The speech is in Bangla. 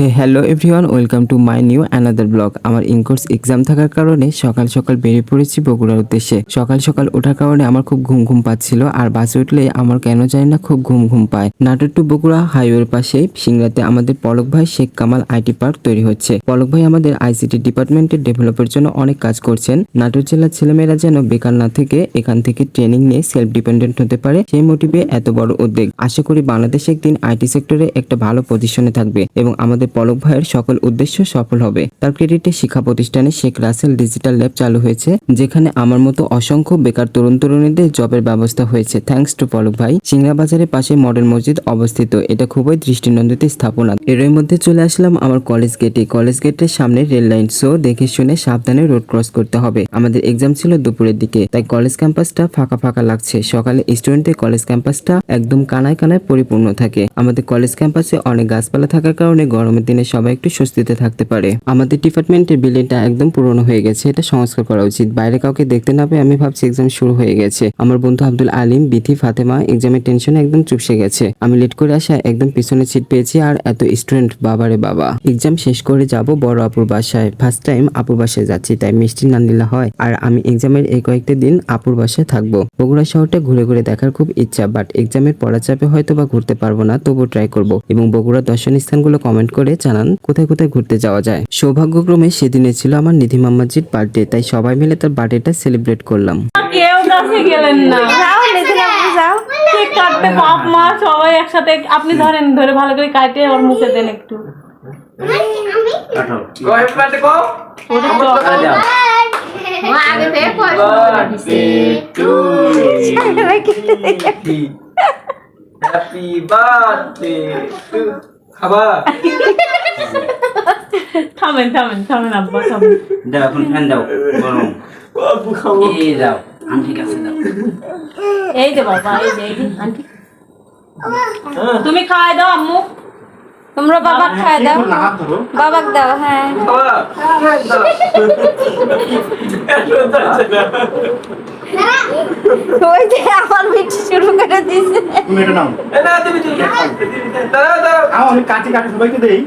Hey hello everyone welcome to my new another blog আমার ইনকোর্স এক্সাম থাকার কারণে সকাল সকাল বেরিয়ে পড়েছি বগুড়ার উদ্দেশ্যে। সকাল সকাল ওঠার কারণে আমার খুব ঘুম ঘুম পাচ্ছিল, আর বাসে উঠলে আমার কেন জানি না খুব ঘুম ঘুম পায়। নাটোর টু বগুড়া হাইওয়ের পাশে, সিংড়াতে আমাদের পলক ভাই শেখ কামাল আইটি পার্ক তৈরি হচ্ছে। পলক ভাই আমাদের আইসিটি ডিপার্টমেন্টের ডেভেলপের জন্য অনেক কাজ করছেন। নাটোর জেলার ছেলেমেয়েরা যেন বেকার না থেকে এখান থেকে ট্রেনিং নিয়ে সেলফ ডিপেন্ডেন্ট হতে পারে, সেই মোটিভে এত বড় উদ্যোগ। আশা করি বাংলাদেশ একদিন আইটি সেক্টরে একটা ভালো পজিশনে থাকবে, এবং আমাদের পলক ভাইয়ের সকল উদ্দেশ্য সফল হবে। তার ক্রেডিটে শিক্ষা প্রতিষ্ঠানে শেখ রাসেল ডিজিটাল ল্যাব চালু হয়েছে, যেখানে আমার মতো অসংখ্য বেকার তরুণ তরুণীদের জবের ব্যবস্থা হয়েছে। থ্যাঙ্কস টু পলক ভাই, সিংড়াবাজারের পাশে মডেল মসজিদ অবস্থিত। এটা খুবই দৃষ্টিনন্দিত স্থাপনা। এরই মধ্যে চলে আসলাম আমার কলেজ গেটে কলেজ গেটের সামনে রেল লাইন সো দেখে শুনে সাবধানে রোড ক্রস করতে হবে। আমাদের এক্সাম ছিল দুপুরের দিকে, তাই কলেজ ক্যাম্পাসটা ফাঁকা ফাঁকা লাগছে। সকালে স্টুডেন্টদের কলেজ ক্যাম্পাসটা একদম কানায় কানায় পরিপূর্ণ থাকে। আমাদের কলেজ ক্যাম্পাসে অনেক গাছপালা থাকার কারণে গরমের দিনে সবাই একটু স্বস্তিতে থাকতে পারে। আমাদের ডিপার্টমেন্টের বিল্ডিংটা একদম পুরনো হয়ে গেছে, এটা সংস্কার করা উচিত। বাইরে কাউকে দেখতে না পেয়ে আমি ভাবছি এক্সাম শুরু হয়ে গেছে। আমার বন্ধু আব্দুল আলিম, বিথি, ফাতেমা এক্সামের টেনশনে একদম চুপসে গেছে। আমি লেট করে আসা একদম পিছনে সিট পেয়েছি আর এত স্টুডেন্ট বাবারে বাবা। এক্সাম শেষ করে যাব বড় আপুর বাসায়। ফার্স্ট টাইম আপুর বাসায় যাচ্ছি, তাই মিষ্টি না নিলে হয়। আর আমি এক্সামের এই কয়েকটা দিন আপুর বাসায় থাকব। বগুড়া শহরটা ঘুরে ঘুরে দেখার খুব ইচ্ছা বাট এক্সামের পড়া চাপে হয়তো বা ঘুরতে পারব না তবু ট্রাই করব। এবং বগুড়া দর্শনীয় স্থানগুলো কমেন্ট করে জানান কোথায় কোথায় ঘুরতে যাওয়া যায়। সৌভাগ্যক্রমে সেদিনে ছিল আমার নিধি মাম্মাজির বার্থডে তাই সবাই মিলে তার বার্থডেটা সেলিব্রেট করলাম। কেউ কাছে গেলেন না। যাও নিদিন আপনি যাও। কেক কাটতে বাপ মা সবাই একসাথে আপনি ধরেন ধরে ভালো করে কাটে ওর মুখে দেন একটু। আগে থেকে হ্যাপি বার্থডে টু থামেন থামেন থামেন আব্বা থামেন। দাও এখন ফ্যান দাও গরম। বাবু খাব। এই দাও আন্টি কাছে দাও। এই যে বাবা এই যে আন্টি। তুমি খাওয়াই দাও আম্মু। তোমরা বাবাক খায় দাও। বাবাক দাও হ্যাঁ। ওই যে আমার মিট শুরু করে দিয়েছে তুমি এটা নাও। দাঁড়াও দাঁড়াও। আমি কাটি কাটি সবাইকে দেই।